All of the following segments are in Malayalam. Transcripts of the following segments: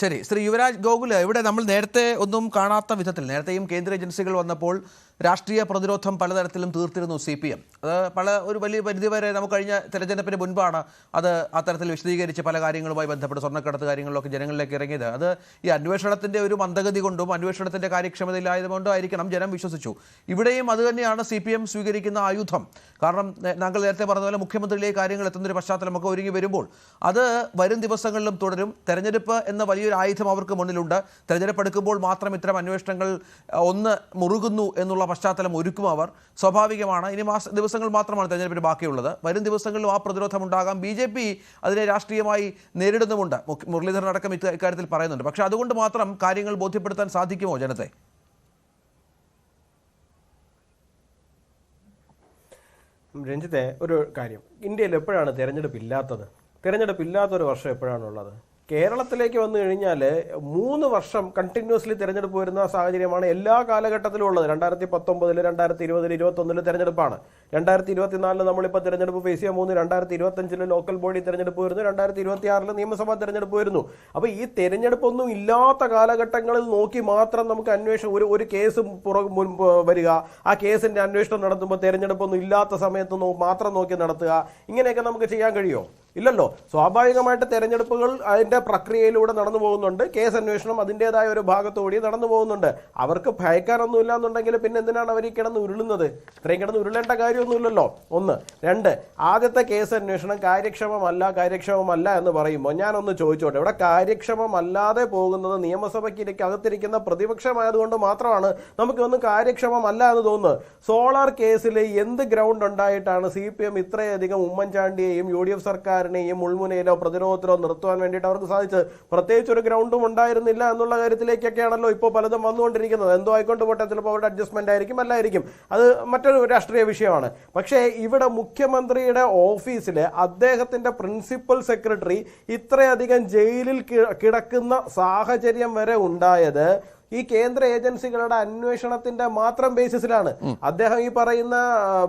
ശരി. ശ്രീ യുവരാജ് ഗോകുൽ ഇവിടെ നമ്മൾ നേരത്തെ ഒന്നും കാണാത്ത വിധത്തിൽ നേരത്തെയും കേന്ദ്ര ഏജൻസികൾ വന്നപ്പോൾ രാഷ്ട്രീയ പ്രതിരോധം പലതരത്തിലും തീർത്തിരുന്നു സി പി എം. അത് പല ഒരു വലിയ പരിധിവരെ നമുക്ക് കഴിഞ്ഞ തെരഞ്ഞെടുപ്പിന് മുൻപാണ് അത് അത്തരത്തിൽ വിശദീകരിച്ച് പല കാര്യങ്ങളുമായി ബന്ധപ്പെട്ട് സ്വർണക്കടത്ത് കാര്യങ്ങളിലൊക്കെ ജനങ്ങളിലേക്ക് ഇറങ്ങിയത്. അത് ഈ അന്വേഷണത്തിന്റെ ഒരു മന്ദഗതി കൊണ്ടും അന്വേഷണത്തിന്റെ കാര്യക്ഷമതയിലായതുകൊണ്ടും ആയിരിക്കണം ജനം വിശ്വസിച്ചു. ഇവിടെയും അത് തന്നെയാണ് സി പി എം സ്വീകരിക്കുന്ന ആയുധം. കാരണം താങ്കൾ നേരത്തെ പറഞ്ഞ പോലെ മുഖ്യമന്ത്രിയിലേക്ക് കാര്യങ്ങൾ എത്തുന്നൊരു പശ്ചാത്തലമൊക്കെ ഒരുങ്ങി വരുമ്പോൾ അത് വരും ദിവസങ്ങളിലും തുടരും. തെരഞ്ഞെടുപ്പ് എന്ന വലിയൊരു ആയുധം അവർക്ക് മുന്നിലുണ്ട്. തെരഞ്ഞെടുപ്പ് എടുക്കുമ്പോൾ മാത്രം ഇത്തരം അന്വേഷണങ്ങൾ ഒന്ന് മുറുകുന്നു എന്നുള്ള പശ്ചാത്തലം ഒരുക്കും അവർ. സ്വാഭാവികമാണ്. ഇനി മാസ ദിവസങ്ങൾ മാത്രമാണ് തെരഞ്ഞെടുപ്പിന് ബാക്കിയുള്ളത്. വരും ദിവസങ്ങളിലും ആ പ്രതിരോധം ഉണ്ടാകാം. ബി ജെ പി അതിനെ രാഷ്ട്രീയമായി നേരിടുന്നുമുണ്ട്. മുരളീധരൻ അടക്കം ഇക്കാര്യത്തിൽ പറയുന്നുണ്ട്. പക്ഷേ അതുകൊണ്ട് മാത്രം കാര്യങ്ങൾ ബോധ്യപ്പെടുത്താൻ സാധിക്കുമോ ജനത്തെ? രഞ്ജിത്തെ ഒരു കാര്യം. ഇന്ത്യയിൽ എപ്പോഴാണ് തിരഞ്ഞെടുപ്പ് ഇല്ലാത്തത്? തിരഞ്ഞെടുപ്പ് ഇല്ലാത്തൊരു വർഷം എപ്പോഴാണുള്ളത്? കേരളത്തിലേക്ക് വന്നു കഴിഞ്ഞാൽ മൂന്ന് വർഷം കണ്ടിന്യൂസ്ലി തിരഞ്ഞെടുപ്പ് വരുന്ന സാഹചര്യമാണ് എല്ലാ കാലഘട്ടത്തിലും ഉള്ളത്. രണ്ടായിരത്തി പത്തൊമ്പതിൽ രണ്ടായിരത്തി ഇരുപതിൽ ഇരുപത്തൊന്നിൽ തിരഞ്ഞെടുപ്പാണ്. രണ്ടായിരത്തി ഇരുപത്തിനാലിൽ നമ്മളിപ്പോൾ തിരഞ്ഞെടുപ്പ് ഫേസ് ചെയ്യാൻ പോകുന്നു. രണ്ടായിരത്തി ഇരുപത്തഞ്ചിൽ ലോക്കൽ ബോഡി തിരഞ്ഞെടുപ്പ് വരുന്നു. രണ്ടായിരത്തി ഇരുപത്തി ആറിൽ നിയമസഭാ തിരഞ്ഞെടുപ്പ് വരുന്നു. അപ്പോൾ ഈ തിരഞ്ഞെടുപ്പൊന്നും ഇല്ലാത്ത കാലഘട്ടങ്ങളിൽ നോക്കി മാത്രം നമുക്ക് അന്വേഷണം ഒരു ഒരു കേസ് പുറകു വരിക. ആ കേസിന്റെ അന്വേഷണം നടത്തുമ്പോൾ തിരഞ്ഞെടുപ്പൊന്നും ഇല്ലാത്ത സമയത്ത് മാത്രം നോക്കി നടത്തുക. ഇങ്ങനെയൊക്കെ നമുക്ക് ചെയ്യാൻ കഴിയുമോ ഇല്ലല്ലോ. സ്വാഭാവികമായിട്ട് തെരഞ്ഞെടുപ്പുകൾ അതിന്റെ പ്രക്രിയയിലൂടെ നടന്നു പോകുന്നുണ്ട്. കേസ് അന്വേഷണം അതിന്റെതായ ഒരു ഭാഗത്തുകൂടി നടന്നു പോകുന്നുണ്ട്. അവർക്ക് ഭയക്കാനൊന്നുമില്ല എന്നുണ്ടെങ്കിൽ പിന്നെ എന്തിനാണ് അവർ ഈ കിടന്ന് ഉരുളുന്നത്? ഇത്രയും കിടന്ന് ഉരുളേണ്ട കാര്യമൊന്നുമില്ലല്ലോ. ഒന്ന്. രണ്ട്. ആദ്യത്തെ കേസ് അന്വേഷണം കാര്യക്ഷമമല്ല കാര്യക്ഷമമല്ല എന്ന് പറയുമ്പോൾ ഞാനൊന്ന് ചോദിച്ചോട്ടെ. ഇവിടെ കാര്യക്ഷമമല്ലാതെ പോകുന്നത് നിയമസഭയ്ക്ക് അകത്തിരിക്കുന്ന പ്രതിപക്ഷമായതുകൊണ്ട് മാത്രമാണ് നമുക്ക് ഒന്ന് കാര്യക്ഷമമല്ല എന്ന് തോന്നുന്നത്. സോളാർ കേസിൽ എന്ത് ഗ്രൗണ്ട് ഉണ്ടായിട്ടാണ് സി പി എം ഇത്രയധികം ഉമ്മൻചാണ്ടിയെയും യു ഡി എഫ് സർക്കാരിനെയും മുൾമുനയിലോ പ്രതിരോധത്തിലോ നിർത്തുവാൻ വേണ്ടിയിട്ട് അവർക്ക് സാധിച്ചത്. പ്രത്യേകിച്ച് ഒരു ഗ്രൗണ്ടും ഉണ്ടായിരുന്നില്ല എന്നുള്ള കാര്യത്തിലേക്കൊക്കെയാണല്ലോ ഇപ്പോൾ പലതും വന്നുകൊണ്ടിരിക്കുന്നത്. എന്തോ ആയിക്കൊണ്ട് പോട്ടെ ചിലപ്പോൾ അവരുടെ അഡ്ജസ്റ്റ്മെന്റ് ആയിരിക്കും അല്ലായിരിക്കും. അത് മറ്റൊരു രാഷ്ട്രീയ വിഷയമാണ്. പക്ഷേ ഇവിടെ മുഖ്യമന്ത്രിയുടെ ഓഫീസിൽ അദ്ദേഹത്തിന്റെ പ്രിൻസിപ്പൽ സെക്രട്ടറി ഇത്രയധികം ജയിലിൽ കിടക്കുന്ന സാഹചര്യം വരെ ഉണ്ടായത് ഈ കേന്ദ്ര ഏജൻസികളുടെ അന്വേഷണത്തിന്റെ മാത്രം ബേസിസിലാണ് അദ്ദേഹം ഈ പറയുന്ന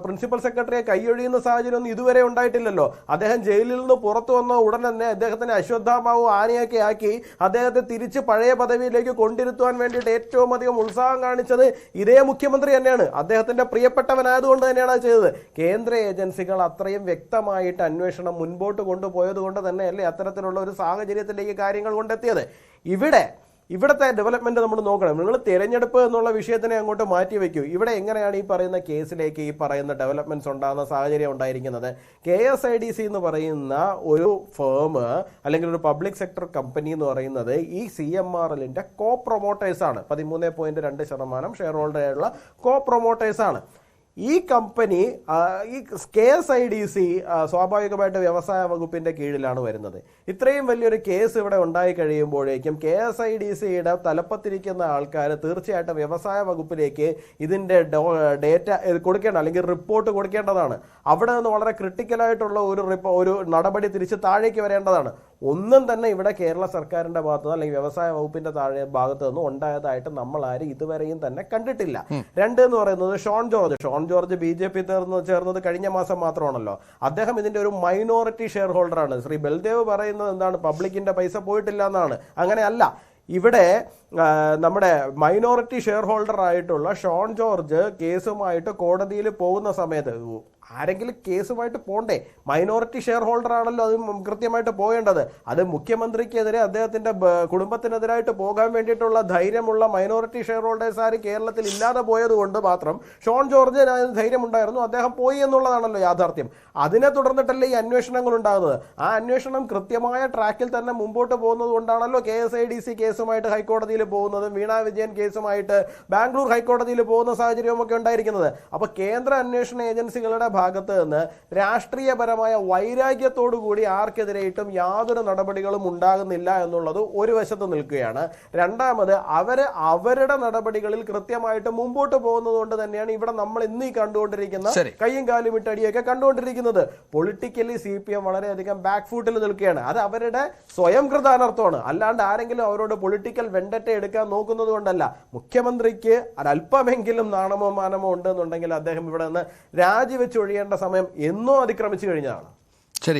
പ്രിൻസിപ്പൽ സെക്രട്ടറിയെ കൈയൊഴിയുന്ന സാഹചര്യം ഒന്നും ഇതുവരെ ഉണ്ടായിട്ടില്ലല്ലോ. അദ്ദേഹം ജയിലിൽ നിന്ന് പുറത്തു വന്ന ഉടൻ തന്നെ അദ്ദേഹത്തിന് അശ്വത്ഥാമാവും ആനയൊക്കെ ആക്കി അദ്ദേഹത്തെ തിരിച്ച് പഴയ പദവിയിലേക്ക് കൊണ്ടിരുത്തുവാൻ വേണ്ടിയിട്ട് ഏറ്റവും അധികം ഉത്സാഹം കാണിച്ചത് ഇതേ മുഖ്യമന്ത്രി തന്നെയാണ്. അദ്ദേഹത്തിന്റെ പ്രിയപ്പെട്ടവനായതുകൊണ്ട് തന്നെയാണ് അത് ചെയ്തത്. കേന്ദ്ര ഏജൻസികൾ അത്രയും വ്യക്തമായിട്ട് അന്വേഷണം മുൻപോട്ട് കൊണ്ടുപോയത് കൊണ്ട് തന്നെയല്ലേ അത്തരത്തിലുള്ള ഒരു സാഹചര്യത്തിലേക്ക് കാര്യങ്ങൾ കൊണ്ടെത്തിയത്. ഇവിടെ ഇവിടുത്തെ ഡെവലപ്മെന്റ് നമ്മൾ നോക്കണം. നിങ്ങൾ തിരഞ്ഞെടുപ്പ് എന്നുള്ള വിഷയത്തിനെ അങ്ങോട്ട് മാറ്റി വയ്ക്കൂ. ഇവിടെ എങ്ങനെയാണ് ഈ പറയുന്ന കേസിലേക്ക് ഈ പറയുന്ന ഡെവലപ്മെന്റ്സ് ഉണ്ടാകുന്ന സാഹചര്യം ഉണ്ടായിരിക്കുന്നത്? K S I D C എന്ന് പറയുന്ന ഒരു ഫേം അല്ലെങ്കിൽ ഒരു പബ്ലിക് സെക്ടർ കമ്പനി എന്ന് പറയുന്നത് ഈ സി എം ആർ എല്ലിന്റെ കോ പ്രൊമോട്ടേഴ്സ് ആണ്. പതിമൂന്ന് പോയിന്റ് രണ്ട് ശതമാനം ഷെയർ ഹോൾഡറുള്ള കോ പ്രൊമോട്ടേഴ്സ് ആണ്. ഈ കമ്പനി ഈ K S I D C സ്വാഭാവികമായിട്ട് വ്യവസായ വകുപ്പിന്റെ കീഴിലാണ് വരുന്നത്. ഇത്രയും വലിയൊരു കേസ് ഇവിടെ ഉണ്ടായി കഴിയുമ്പോഴേക്കും കെ എസ് ഐ ഡി സിയുടെ തലപ്പത്തിരിക്കുന്ന ആൾക്കാർ തീർച്ചയായിട്ടും വ്യവസായ വകുപ്പിലേക്ക് ഇതിന്റെ ഡേറ്റ കൊടുക്കേണ്ട അല്ലെങ്കിൽ റിപ്പോർട്ട് കൊടുക്കേണ്ടതാണ്. അവിടെ നിന്ന് വളരെ ക്രിട്ടിക്കലായിട്ടുള്ള ഒരു ഒരു നടപടി തിരിച്ച് താഴേക്ക് വരേണ്ടതാണ്. ഒന്നും തന്നെ ഇവിടെ കേരള സർക്കാരിന്റെ ഭാഗത്തുനിന്ന് അല്ലെങ്കിൽ വ്യവസായ വകുപ്പിന്റെ താഴെ ഭാഗത്തു നിന്നും ഉണ്ടായതായിട്ട് നമ്മൾ ആരും ഇതുവരെയും തന്നെ കണ്ടിട്ടില്ല. രണ്ട് എന്ന് പറയുന്നത് Shone George. Shone George B J P ചേർന്ന് ചേർന്നത് കഴിഞ്ഞ മാസം മാത്രമാണല്ലോ. അദ്ദേഹം ഇതിന്റെ ഒരു മൈനോറിറ്റി ഷെയർ ഹോൾഡറാണ് ശ്രീ ബൽദേവ് പറയുന്നത് എന്താണ്? പബ്ലിക്കിന്റെ പൈസ പോയിട്ടില്ല എന്നാണ്. അങ്ങനെയല്ല. ഇവിടെ നമ്മുടെ മൈനോറിറ്റി ഷെയർ ഹോൾഡർ ആയിട്ടുള്ള ഷോൺ ജോർജ് കേസുമായിട്ട് കോടതിയിൽ പോകുന്ന സമയത്ത് ആരെങ്കിലും കേസുമായിട്ട് പോണ്ടേ? മൈനോറിറ്റി ഷെയർ ഹോൾഡർ ആണല്ലോ അത് കൃത്യമായിട്ട് പോകേണ്ടത്. അത് മുഖ്യമന്ത്രിക്കെതിരെ അദ്ദേഹത്തിന്റെ കുടുംബത്തിനെതിരായിട്ട് പോകാൻ വേണ്ടിയിട്ടുള്ള ധൈര്യമുള്ള മൈനോറിറ്റി ഷെയർ ഹോൾഡേഴ്സ് ആര് കേരളത്തിൽ ഇല്ലാതെ പോയതുകൊണ്ട് മാത്രം ഷോൺ ജോർജിന് ധൈര്യമുണ്ടായിരുന്നു. അദ്ദേഹം പോയി എന്നുള്ളതാണല്ലോ യാഥാർത്ഥ്യം. അതിനെ തുടർന്നിട്ടല്ലേ ഈ അന്വേഷണങ്ങൾ ഉണ്ടാകുന്നത്? ആ അന്വേഷണം കൃത്യമായ ട്രാക്കിൽ തന്നെ മുമ്പോട്ട് പോകുന്നത് കൊണ്ടാണല്ലോ K S I D C കേസുമായിട്ട് ഹൈക്കോടതിയിൽ പോകുന്നതും വീണ വിജയൻ കേസുമായിട്ട് ബാംഗ്ലൂർ ഹൈക്കോടതിയിൽ പോകുന്ന സാഹചര്യവും ഒക്കെ ഉണ്ടായിരിക്കുന്നത്. അപ്പോൾ കേന്ദ്ര അന്വേഷണ ഏജൻസികളുടെ ഭാഗത്ത് നിന്ന് രാഷ്ട്രീയപരമായ വൈരാഗ്യത്തോടു കൂടി ആർക്കെതിരെയിട്ടും യാതൊരു നടപടികളും ഉണ്ടാകുന്നില്ല എന്നുള്ളത് ഒരു വശത്ത് നിൽക്കുകയാണ്. രണ്ടാമത് അവർ അവരുടെ നടപടികളിൽ കൃത്യമായിട്ട് മുമ്പോട്ട് പോകുന്നത് കൊണ്ട് തന്നെയാണ് ഇവിടെ നമ്മൾ ഇന്ന് ഈ കണ്ടുകൊണ്ടിരിക്കുന്ന കൈയും കയ്യും കാലും ഇട്ടടിയൊക്കെ കണ്ടുകൊണ്ടിരിക്കുന്നത്. പൊളിറ്റിക്കലി സി പി എം വളരെയധികം ബാക്ക് ഫൂട്ടിൽ നിൽക്കുകയാണ്. അത് അവരുടെ സ്വയം കൃതാനർത്ഥമാണ്. അല്ലാണ്ട് ആരെങ്കിലും അവരോട് പൊളിറ്റിക്കൽ വെണ്ടറ്റ എടുക്കാൻ നോക്കുന്നത് കൊണ്ടല്ല. മുഖ്യമന്ത്രിക്ക് അല്പമെങ്കിലും നാണമോ മാനമോ ഉണ്ടെന്നുണ്ടെങ്കിൽ അദ്ദേഹം ഇവിടെ നിന്ന് രാജിവെച്ചൊഴിയേണ്ട സമയം എന്നോ അതിക്രമിച്ചു കഴിഞ്ഞതാണ്. ശരി.